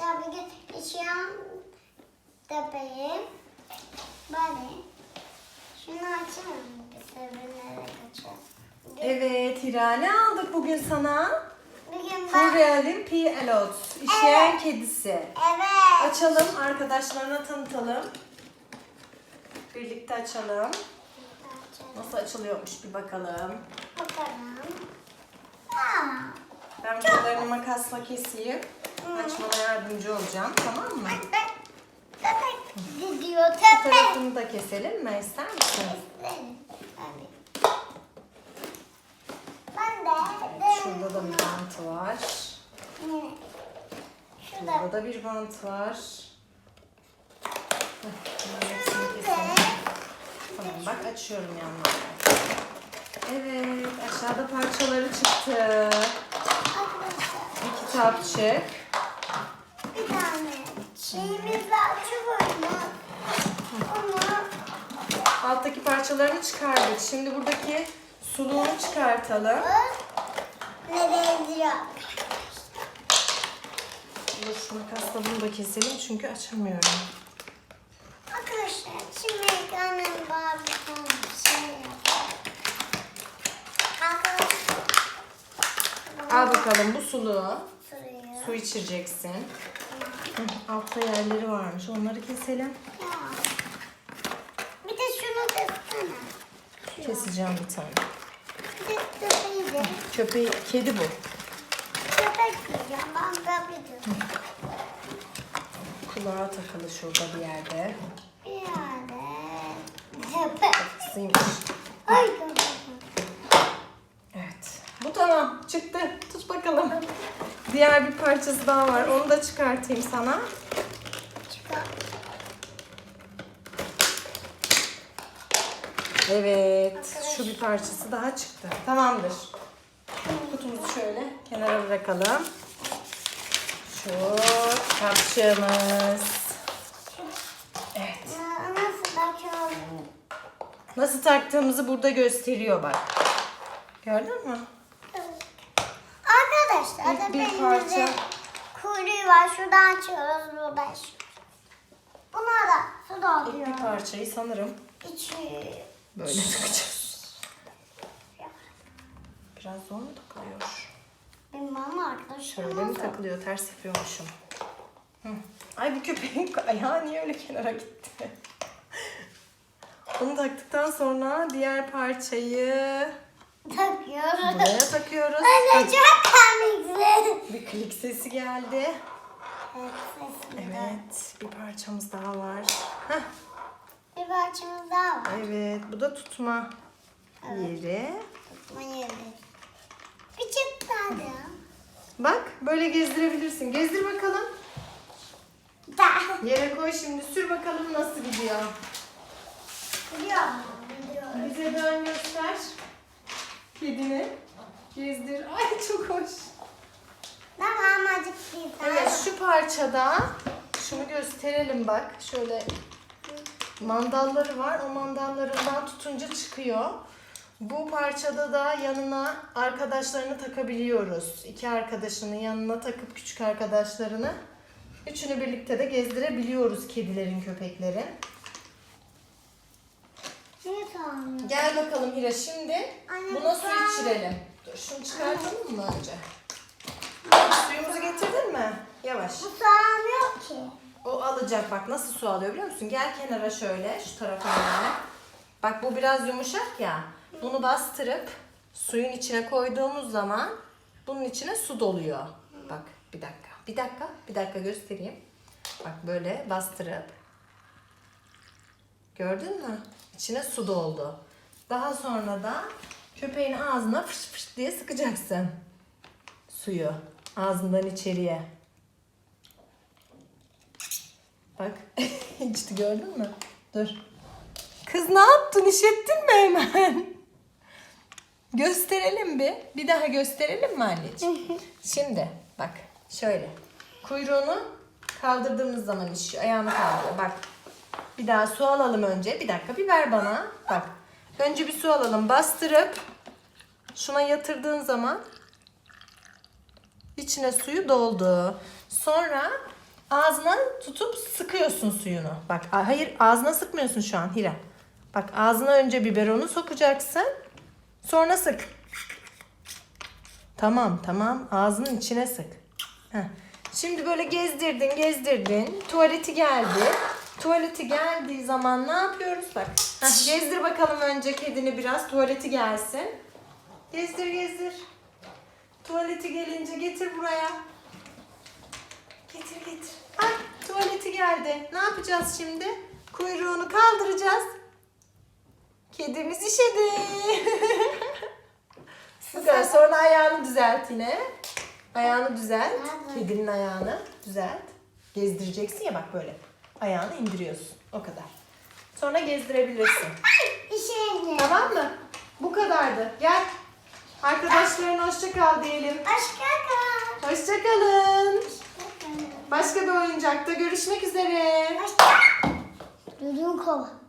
arkadaşlar bugün yaşayan tepeyi böyle şunu açalım bir sevinlerek açalım. Evet Hira ne aldık bugün sana? Bugün ben Furreal'in P-Elot. İşleyen kedisi. evet Açalım arkadaşlarına tanıtalım. Birlikte açalım. Nasıl açılıyormuş bir bakalım. Bakalım. Aa, Ben buralarını makasla keseyim. Açmana yardımcı olacağım tamam mı? Köpek gidiyor Bu tarafını da keselim mi? İster misin? Hadi. Ben de Şurada da bir bant var. Yine. Şurada da bir bant var. Heh, Tamam bak açıyorum yanlarına. Evet aşağıda parçaları çıktı. arkadaşlar Bir kitapçık. Var çubuğumuz. Onu Alttaki parçalarını çıkardık. Şimdi buradaki suluğunu çıkartalım. ne benziyor? Dur şu makasla bunu da keselim çünkü açamıyorum. Arkadaşlar şimdi ekranın var bir şey. Al bakalım bu suluğu. Su içireceksin. Hı, Altta yerleri varmış. Onları keselim. Ya. Bir de şunu desene. Keseceğim bir tane. Bir de köpeği de. Köpeği, kedi bu. Köpek diyeceğim. Ben diyorum. Kulağa takılı şurada bir yerde. Bir yerde. Köpek. Kısıymış. Ay köpek. Evet. Bu tamam. Çıktı. Tut bakalım. Diğer bir parçası daha var. Onu da çıkartayım sana. Çıkar. Evet. Şu bir parçası daha çıktı. Tamamdır. Kutumuzu şöyle kenara bırakalım. Şu kapçığımız. Evet. Nasıl taktığımızı burada gösteriyor bak. Gördün mü? Arkadaşlar da bir parça. kuyruğu var. Şuradan açıyoruz. Açıyoruz. Buna da su İlk doluyor. bir parçayı sanırım İçi. böyle takacağız. Biraz zor mu takılıyor? Bilmem arkadaşlar. Şöyle mi takılıyor? Ters yapıyormuşum. Hı. Ay bu köpeğin ayağı niye öyle kenara gitti? Onu taktıktan sonra diğer parçayı Takıyoruz. buraya takıyoruz. Anne çok komiksin. Bir klik sesi geldi. Evet, sesli. Evet, bir parçamız daha var. Heh, Bir parçamız daha var. evet, bu da tutma yeri. Tutma yeri. Küçük tane. Bak, böyle gezdirebilirsin. Gezdir bakalım. Da. Yere koy şimdi, sür bakalım nasıl gidiyor. Biliyor musun? Bize dön göster. Kedini. Gezdir. Ay çok hoş. Azıcık bir tane. Evet şu parçada şunu gösterelim bak. Şöyle mandalları var. O mandallarından tutunca çıkıyor. Bu parçada da yanına arkadaşlarını takabiliyoruz. İki arkadaşını yanına takıp küçük arkadaşlarını. Üçünü birlikte de gezdirebiliyoruz kedilerin, köpeklerin. Niye? Gel bakalım Hira şimdi Anne, buna su içirelim. Dur şunu çıkartalım mı önce? Suyumuzu getirdin mi? Yavaş. Bu sağlamıyor ki. O alacak bak nasıl su alıyor biliyor musun? Gel kenara şöyle şu tarafa gel. Bak bu biraz yumuşak ya. Bunu bastırıp suyun içine koyduğumuz zaman bunun içine su doluyor. Bak bir dakika. Bir dakika. Bir dakika göstereyim. Bak böyle bastırıp. Gördün mü? İçine su doldu. Daha sonra da köpeğin ağzına fış fış diye sıkacaksın. Suyu ağzından içeriye. Bak. İçti gördün mü? Dur. Kız ne yaptın? İşettin mi hemen? Gösterelim bir. Bir daha gösterelim mi anneciğim? Şimdi bak şöyle. Kuyruğunu kaldırdığımız zaman işiyor. Ayağını kaldırıyor. Bak. Bir daha su alalım önce. Bir dakika bir ver bana. Bak. Önce bir su alalım. Bastırıp şuna yatırdığın zaman içine suyu doldu. Sonra ağzına tutup sıkıyorsun suyunu. Bak hayır ağzına sıkmıyorsun şu an Hira. Bak ağzına önce biberonu sokacaksın. Sonra sık. Tamam tamam ağzının içine sık. Heh. Şimdi böyle gezdirdin gezdirdin. Tuvaleti geldi. Tuvaleti geldiği zaman ne yapıyoruz bak. Heh, gezdir bakalım önce kedini biraz tuvaleti gelsin. Gezdir gezdir. Tuvaleti gelince getir buraya. Getir getir. Ay tuvaleti geldi. Ne yapacağız şimdi? Kuyruğunu kaldıracağız. Kedimiz işedi. Süper. Sonra ayağını düzelt yine. Ayağını düzelt. Kedinin ayağını düzelt. Gezdireceksin ya bak böyle. Ayağını indiriyorsun. O kadar. Sonra gezdirebilirsin. İşe Tamam mı? Bu kadardı. Gel. Arkadaşlarına hoşça kal diyelim. Aşka kal. Hoşça kalın. Başka bir oyuncakta görüşmek üzere. Düdüğün kova.